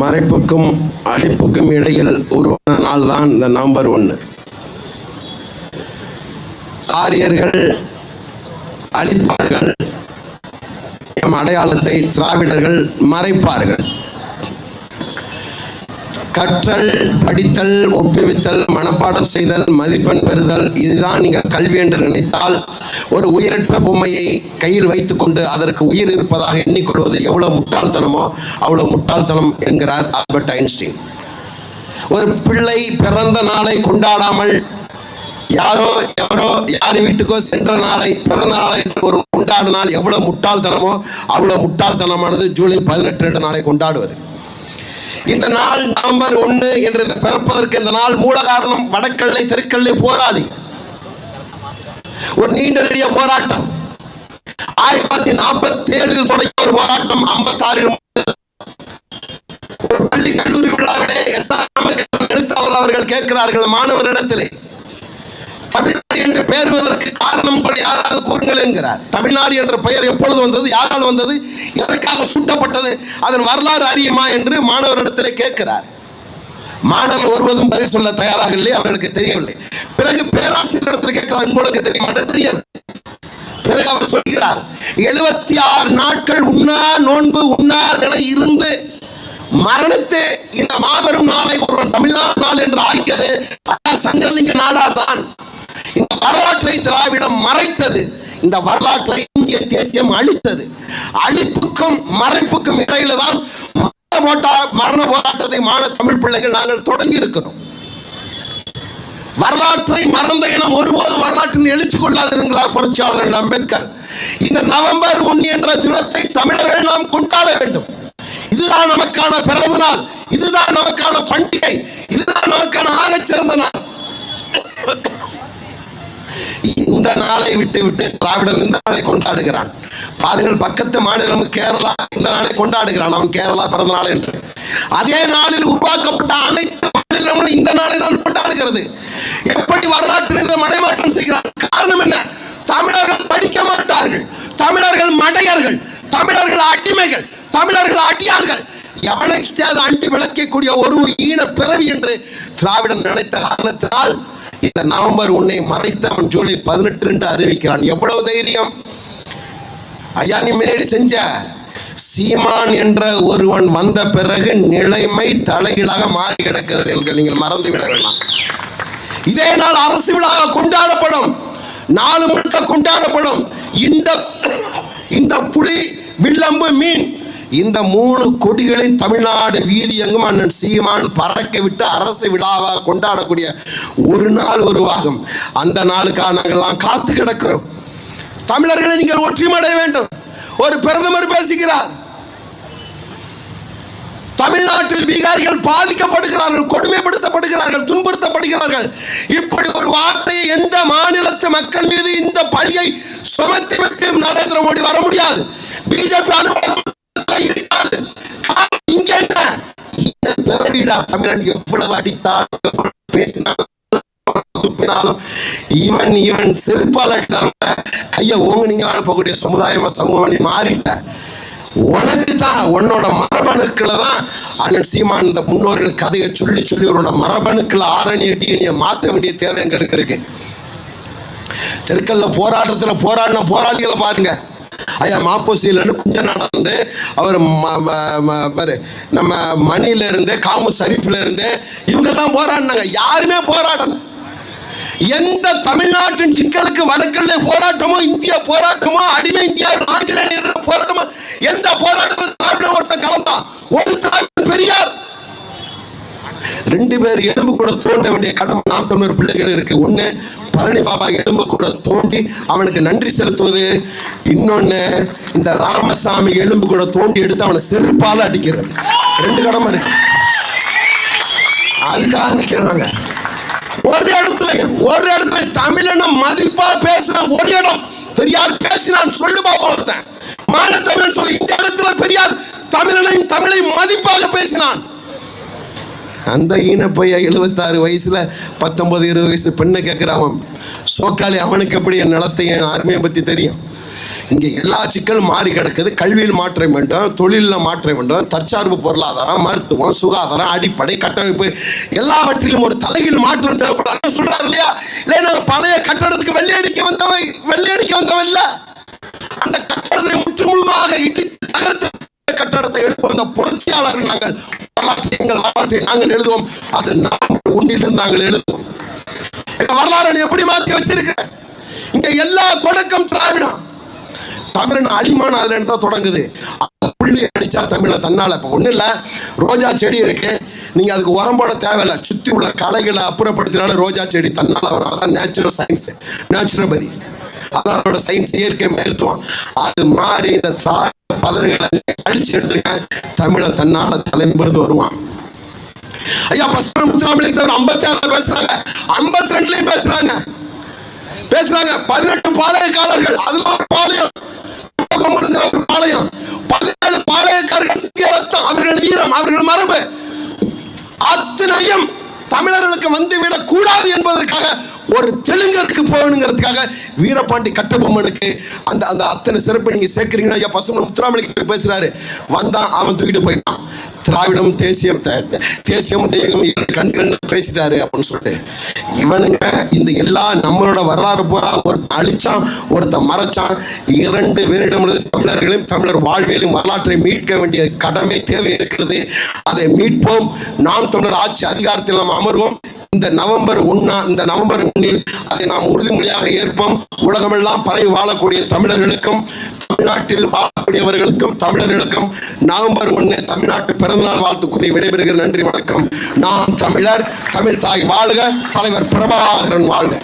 மறைப்புக்கும் அழைப்புக்கும் இடையில் உருவான நாள் தான் இந்த நவம்பர் ஒன்று ஆரியர்கள் அழிப்பார்கள். எம் அடையாளத்தை திராவிடர்கள் மறைப்பார்கள். கற்றல் படித்தல் ஒப்புவித்தல் மனப்பாடம் செய்தல் மதிப்பெண் பெறுதல் இதுதான் நீங்கள் கல்வி என்று நினைத்தால் ஒரு உயிரற்ற பொம்மையை கையில் வைத்துக்கொண்டு அதற்கு உயிர் இருப்பதாக எண்ணிக்கொள்வது எவ்வளவு முட்டாள்தனமோ அவ்வளவு முட்டாள்தனம் என்கிறார் ஆல்பர்ட் ஐன்ஸ்டீன். ஒரு பிள்ளை பிறந்த நாளை கொண்டாடாமல் யாரோ எவரோ யார் வீட்டுக்கோ சென்ற நாளை பிறந்த நாளை என்று ஒரு கொண்டாடினால் எவ்வளவு முட்டாள்தனமோ அவ்வளவு முட்டாள்தனமானது ஜூலை பதினெட்டு ரெண்டு நாளை கொண்டாடுவது. இந்த நாள் நவம்பர் ஒன்று என்று பிறப்பதற்கு இந்த நாள் மூல காரணம் வடக்கல்லை தெற்கல்லை போராளி. ஒரு நீண்ட நெடிய போராட்டம். ஆயிரத்தி தொள்ளாயிரத்தி நாற்பத்தி ஏழில் தொடங்கிய ஒரு போராட்டம் ஐம்பத்தாறில் ஒரு பள்ளி கல்லூரி விழாவிலே எஸ் ஆர் எழுத்தாளர் அவர்கள் கேட்கிறார்கள் மாணவரிடத்திலே. தமிழ்நாடு என்று பெயர் வருவதற்கு காரணம் யாராவது கூறுங்கள் என்கிறார். தமிழ்நாடு என்ற பெயர் எப்பொழுது வந்தது? யாரால் வந்தது? எதற்காக சூட்டப்பட்டது? அதன் வரலாறு அறியுமா என்று மாணவரிடத்திலே கேட்கிறார். மாணவர் ஒருவதும் பதில் சொல்ல தயாராக இல்லை அவர்களுக்கு தெரியவில்லை. பிறகு பேராசிரியரிடத்தில் கேட்கிறார் உங்களுக்கு தெரியுமா? தெரியாது. பிறகு அவர் சொல்கிறார் எழுபத்தி ஆறு நாட்கள் உண்ணா நோன்பு உண்ணா நிலை இருந்து மரணத்து இந்த மாபெரும் நாளை ஒருவன் தமிழ்நாடு நாள் என்று ஆக்கியது ஐயா சங்கரலிங்க நாடாதான். இந்த வரலாற்றை திராவிடம் மறைத்தது. இந்த வரலாற்றை இந்திய தேசியம் அழித்தது. அழிப்புக்கும் மறைப்புக்கும் இடையில தான் மரண மரண போராட்டத்தை மாண தமிழ் பிள்ளைகள் நாங்கள் தொடங்கி இருக்கிறோம் வரலாற்றை மறந்த இனம் ஒருபோது வரலாற்றில் எழுச்சி கொள்ளாதிருக்கிறார் புரட்சியாளர் அம்பேத்கர்? இந்த நவம்பர் ஒன்று என்ற தினத்தை தமிழர்கள் நாம் கொண்டாட வேண்டும். இதுதான் நமக்கான பிறந்த நாள் இதுதான் நமக்கான பண்டிகை இதுதான் நமக்கான ஆகச் சிறந்த நாள். இந்த நாளை விட்டு விட்டு திராவிடன் இந்த நாளை கொண்டாடுகிறான். பாருங்கள் பக்கத்து மாநிலம் கேரளா இந்த நாளை கொண்டாடுகிறான். அவன் கேரளா பிறந்த நாள் என்று. அதே நாளில் உருவாக்கப்பட்ட அனைத்து மாநிலங்களும் இந்த நாளை தான் கொண்டாடுகிறது எப்படி வரலாற்றில் மடைமாற்றம் செய்கிறார் காரணம் என்ன தமிழர்கள் படிக்க மாட்டார்கள் தமிழர்கள் மடையர்கள் தமிழர்கள் அடிமைகள் தமிழர்கள் அடியார்கள் எவனைக்கு அது அண்டி ஒரு ஈன பிறவி என்று திராவிடன் நினைத்த காரணத்தினால் இந்த நவம்பர் ஒன்னை மறைத்து அவன் ஜூலை பதினெட்டு என்று அறிவிக்கிறான். எவ்வளவு தைரியம்? ஐயா நீ முன்னாடி செஞ்ச சீமான் என்ற ஒருவன் வந்த பிறகு நிலைமை தலைகீழாக மாறி கிடக்கிறது என்று நீங்கள் மறந்து விட வேண்டாம். இதே நாள் அரசு விழா கொண்டாடப்படும். நாலு முழுக்க கொண்டாடப்படும். இந்த இந்த புலி வில்லம்பு மீன் இந்த மூணு கொடிகளின் தமிழ்நாடு வீதி எங்கும் அண்ணன் சீமான் பறக்க விட்டு அரசு விழாவாக கொண்டாடக்கூடிய ஒரு நாள் உருவாகும். அந்த நாளுக்காக நாங்கள்லாம் காத்து கிடக்கிறோம். தமிழர்களை நீங்கள் ஒற்றுமடைய வேண்டும். ஒரு பிரதமர் பேசுகிறார். தமிழ்நாட்டில் பீகார்கள் பாதிக்கப்படுகிறார்கள் கொடுமைப்படுத்தப்படுகிறார்கள் துன்புறுத்தப்படுகிறார்கள். இப்படி ஒரு வார்த்தையை எந்த மாநிலத்து மக்கள் மீது இந்த பழியை சுமத்தி விட்டு நரேந்திர மோடி வர இந்த தமிழன் எவ்வளவு அடித்தான் பேசினாலும் இவன் இவன் செருப்பால் அடித்தாலும் கையை ஓங்க நீங்க அனுப்பக்கூடிய சமுதாயமா சமூகம் நீ மாறிட்ட. உனக்கு தான் உன்னோட மரபணுக்களை தான் அண்ணன் சீமான் இந்த முன்னோர்கள் கதையை சொல்லி சொல்லி உன்னோட மரபணுக்களை ஆரணி அடியை மாற்ற வேண்டிய தேவை எங்களுக்கு இருக்கு. தெற்கல்ல போராட்டத்தில் போராடின போராளிகளை பாருங்க. ஐயா மாப்போசியிலன்னு கொஞ்ச நடந்து அவர் ம- ம- பாரு நம்ம மணியில இருந்து காமு சரிஃப்ல இருந்து இவங்க தான் போராடினாங்க. யாருமே போராடல. எந்த தமிழ்நாட்டின் சிக்கலுக்கு வடக்கல்ல போராட்டமோ இந்திய போராட்டமோ அடிமை இந்தியா ஆங்கிலேய போராட்டமோ எந்த போராட்டத்தில் திராவிட ஒருத்தன் கலந்தான். ஒரு திராவிடன் ரெண்டு பேர் எலும்பு கூட தோண்ட வேண்டிய கடமை நாம் தமிழர் பிள்ளைகள் இருக்கு. ஒண்ணு பழனி பாபா எலும்பு கூட தோண்டி அவனுக்கு நன்றி செலுத்துவது. இன்னொன்னு இந்த ராமசாமி எலும்பு கூட தோண்டி எடுத்து அவனை செருப்பால அடிக்கிறது. ரெண்டு கடமை இருக்கு. அதுக்காக நிற்கிறாங்க ஒரு இடத்துல ஒரு இடத்துல தமிழன மதிப்பா பேசுற ஒரு இடம் பெரியார் பேசினான் சொல்லு பாப்பா ஒருத்தன். மாநில தமிழன் சொல்லி. இந்த இடத்துல பெரியார் தமிழனையும் தமிழை மதிப்பாக பேசினான். அந்த ஈன பையன் எழுபத்தாறு வயசில் பத்தொம்போது இருபது வயசு பெண்ணை கேட்குறவன் சோக்காளி அவனுக்கு எப்படி என் நிலத்தை என் அருமையை பற்றி தெரியும்? இங்கே எல்லா சிக்கலும் மாறி கிடக்குது. கல்வியில் மாற்றம் வேண்டும் தொழிலில் மாற்றம் வேண்டும் தற்சார்பு பொருளாதாரம் மருத்துவம் சுகாதாரம் அடிப்படை கட்டமைப்பு எல்லாவற்றிலும் ஒரு தலையில் மாற்றம் தேவைப்படாது. சொல்கிறார் இல்லையா? இல்லை நாங்கள் பழைய கட்டடத்துக்கு வெள்ளையடிக்க வந்தவன் வெள்ளையடிக்க வந்தவன் இல்லை. அந்த கட்டடத்தை முற்றுமுழுமாக இடித்து தகர்த்து கட்டடத்தை எழுப்ப வந்த புரட்சியாளர்கள் நாங்கள் எங்கள் வரலாற்றை நாங்கள் எழுதுவோம். அது நாம் உன்னிடம் நாங்கள் எழுதுவோம். எங்க வரலாறு நீ எப்படி மாத்தி வச்சிருக்க? இங்க எல்லா தொடக்கம் திராவிடம். தமிழன் அடிமான அதுல இருந்தா தான் தொடங்குது. புள்ளி அடிச்சா தமிழ தன்னால. இப்ப ஒண்ணு இல்ல. ரோஜா செடி இருக்கு. நீங்க அதுக்கு உரம் போட தேவையில்ல. சுத்தி உள்ள கலைகளை அப்புறப்படுத்தினால ரோஜா செடி தன்னால வரும். அதான் நேச்சுரல் சயின்ஸ் நேச்சுரோபதி அதான் அதோட சயின்ஸ் இயற்கை மருத்துவம். அது மாதிரி இந்த திராவிட பதவிகளை அடிச்சு எடுத்துருக்க. தமிழ தன்னால தலைமுறது வருவான். ஐயா பசுமன் முத்துராமலிங்க தவிர ஐம்பத்தி ஆறுல பேசுறாங்க. ஐம்பத்தி ரெண்டுலயும் பேசுறாங்க. பேசுறாங்க. பதினெட்டு பாளையக்காரர்கள். அதுல ஒரு பாளையம். ஒரு பாளையம். பதினேழு பாளையக்காரர்கள் அவர்கள் வீரம் அவர்கள் மரபு. அத்தனையும் தமிழர்களுக்கு வந்துவிடக் கூடாது என்பதற்காக ஒரு தெலுங்கருக்கு போகணுங்கிறதுக்காக வீரபாண்டி கட்டபொம்மனுக்கு அந்த அந்த அத்தனை சிறப்பு நீங்க சேர்க்கிறீங்கன்னா ஐயா பசுமன் முத்துராமலிங்க பேசுறாரு. வந்தான் அவன் தூக்கிட்டு போயிட்டான். திராவிடம் தேசியம் தேசியம் தெய்வம் இரண்டு கண்கள் பேசிட்டாரு அப்படின்னு சொல்லிட்டு. இவனுங்க இந்த எல்லா நம்மளோட வரலாறு பூரா ஒருத்தன் அழிச்சான் ஒருத்தன் மறைச்சான். இரண்டு பேரிடமிருந்து தமிழர்களையும் தமிழர் வாழ்வியலையும் வரலாற்றை மீட்க வேண்டிய கடமை தேவை இருக்கிறது. அதை மீட்போம். நாம் தமிழர் ஆட்சி அதிகாரத்தில் நாம் அமர்வோம். இந்த நவம்பர் ஒன்னா இந்த நவம்பர் ஒன்னில் அதை நாம் உறுதிமொழியாக ஏற்போம். உலகமெல்லாம் பரவி வாழக்கூடிய தமிழர்களுக்கும் தமிழ்நாட்டில் வாழக்கூடியவர்களுக்கும் தமிழர்களுக்கும் நவம்பர் ஒன்று தமிழ்நாட்டு பிறந்தநாள் வாழ்த்து கூறி விடைபெறுகிற நன்றி வணக்கம். நாம் தமிழர் தமிழ் தாய் வாழ்க தலைவர் பிரபாகரன் வாழ்க.